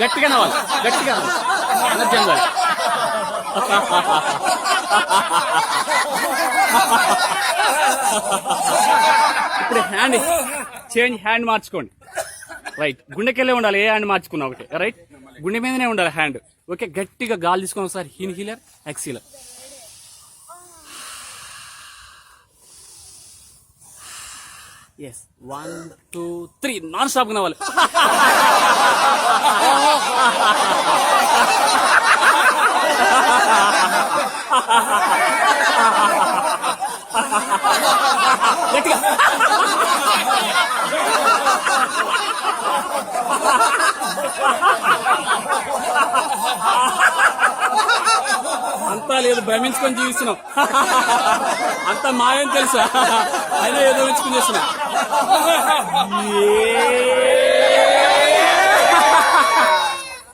గట్టిగా నవ్వాలి గట్టిగా నవ్వాలి. ఎనర్జీ ఉండాలి. ఇప్పుడు హ్యాండ్ చేంజ్ హ్యాండ్ మార్చుకోండి. రైట్ గుండెకెళ్ళే ఉండాలి ఏ హ్యాండ్ మార్చుకున్నా ఒకటి. రైట్ గుండె మీదనే ఉండాలి హ్యాండ్. ఓకే గట్టిగా గాలి తీసుకోండి ఒకసారి హీన్ healer ఎక్సీలర్. Yes one two three non stop నవ్వాలి. గట్టిగా. లేదు భ్రమించుకొని జీవిస్తున్నాం. అంత మాయం తెలుసా? అయినా ఏదో ఉంచుకుని చేస్తున్నాం. ఏ